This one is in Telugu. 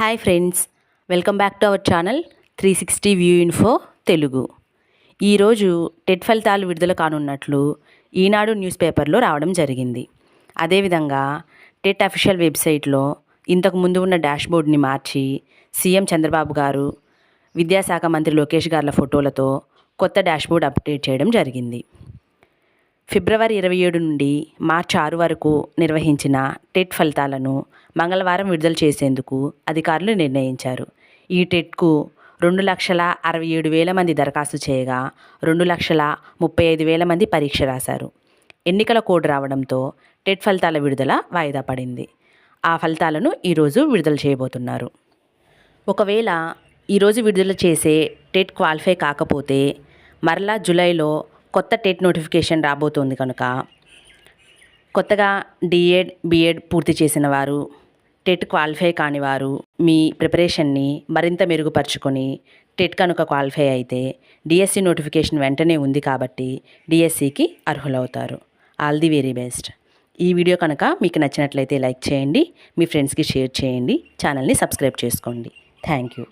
Hi friends welcome back to our channel three sixty view info Telugu. ఈరోజు టెట్ ఫలితాలు విడుదల కానున్నట్లు ఈనాడు న్యూస్ పేపర్లో రావడం జరిగింది. అదేవిధంగా టెట్ అఫీషియల్ వెబ్సైట్లో ఇంతకు ముందు ఉన్న డాష్బోర్డ్ని మార్చి సీఎం చంద్రబాబు గారు విద్యాశాఖ మంత్రి లోకేష్ గార్ల ఫోటోలతో కొత్త డాష్బోర్డ్ అప్డేట్ చేయడం జరిగింది. ఫిబ్రవరి ఇరవై ఏడు నుండి మార్చి ఆరు వరకు నిర్వహించిన టెట్ ఫలితాలను మంగళవారం విడుదల చేసేందుకు అధికారులు నిర్ణయించారు. ఈ టెట్కు రెండు లక్షల అరవై ఏడు వేల మంది దరఖాస్తు చేయగా రెండు లక్షల ముప్పై ఐదు వేల మంది పరీక్ష రాశారు. ఎన్నికల కోడ్ రావడంతో టెట్ ఫలితాల విడుదల వాయిదా పడింది. ఆ ఫలితాలను ఈరోజు విడుదల చేయబోతున్నారు. ఒకవేళ ఈరోజు విడుదల చేసే టెట్ క్వాలిఫై కాకపోతే మరలా జూలైలో కొత్త టెట్ నోటిఫికేషన్ రాబోతోంది కనుక కొత్తగా డిఎడ్ బిఎడ్ పూర్తి చేసిన వారు టెట్ క్వాలిఫై కాని వారు మీ ప్రిపరేషన్ని మరింత మెరుగుపరుచుకొని టెట్ కనుక క్వాలిఫై అయితే డిఎస్సి నోటిఫికేషన్ వెంటనే ఉంది కాబట్టి డిఎస్సికి అర్హులవుతారు. ఆల్ ది వెరీ బెస్ట్ ఈ వీడియో కనుక మీకు నచ్చినట్లయితే లైక్ చేయండి మీ ఫ్రెండ్స్కి షేర్ చేయండి ఛానల్ని సబ్స్క్రైబ్ చేసుకోండి. Thank you